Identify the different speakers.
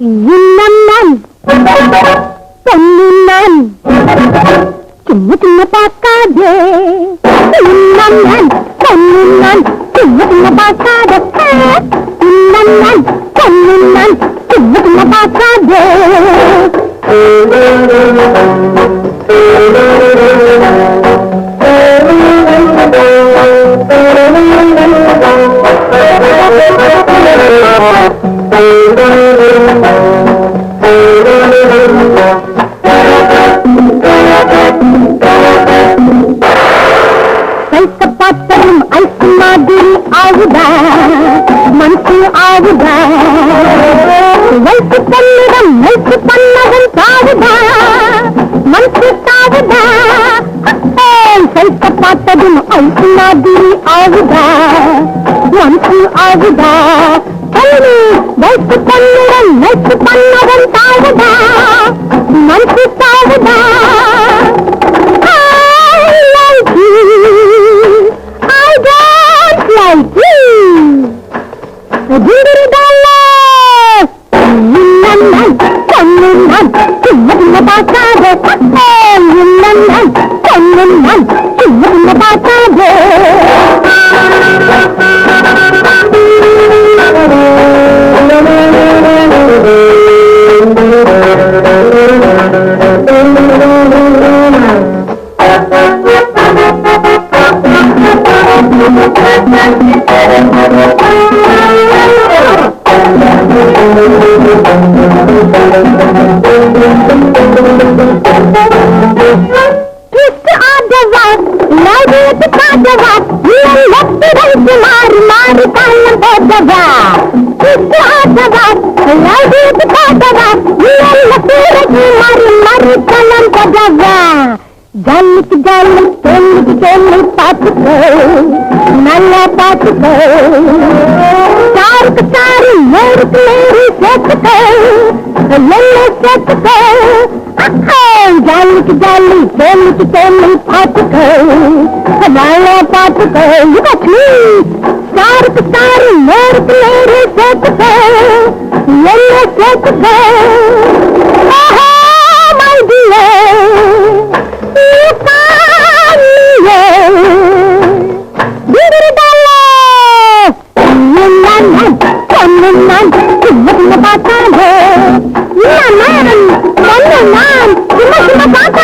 Speaker 1: తిన్నాం కన్నున్నాం చిన్న చిన్న పాకాదే తిన్నాం కన్నున్నాం చిన్న చిన్న పాకాదే తిన్నాం కన్నున్నాం చిన్న చిన్న పాకాదే Thank you. மனம் அல்ப மாதிரி ஆகுதா? மனசு ஆகுதா? வைத்து தன்னிடம் வைத்து பண்ணதும் தாவுதா மனசு தாவுதா சைத்த பார்த்ததும் அல்ப மாதிரி ஆகுதா? மனசு ஆகுதா? சொல்லு வைத்து தன்னிடம் வைத்து பண்ணதும் தாவுதா மனசு தாவுதா like you. Diri dallas. இல்லங்கள் பொண்ணுங்கள் சின்ன சின்ன பார்க்காத நடுத்து காட்டவா இல்லை லெஃப்ட் ரைட் மாறி மாறி தாளம் போட்டவா twist ஆடவா நடுத்து காட்டவா இல்லை லெஃப்ட் ரைட் மாறி மாறி தாளம் போட்டவா ஜல்லுக்கு ஜல்லு சொல்லுக்கு சொல்லு பார்த்துக்கோ நல்லா பார்த்துக்கோ சாருக்கு சாரு நேருக்கு நேரு சேர்த்துக்கோ எல்லை சேர்த்துக்கோ ஜல்லுக்கு ஜல்லு சொல்லுக்கு சொல்லு பார்த்துக்கோ வேலை பார்த்துக்கோ யுகாட்சி ஸ்டாருக்கு ஸ்டாரு நேருக்கு நேரு சேர்த்துக்கோ என்ன சேர்த்துக்கோ. பார்த்தா நான் சின்ன சின்ன பார்த்தா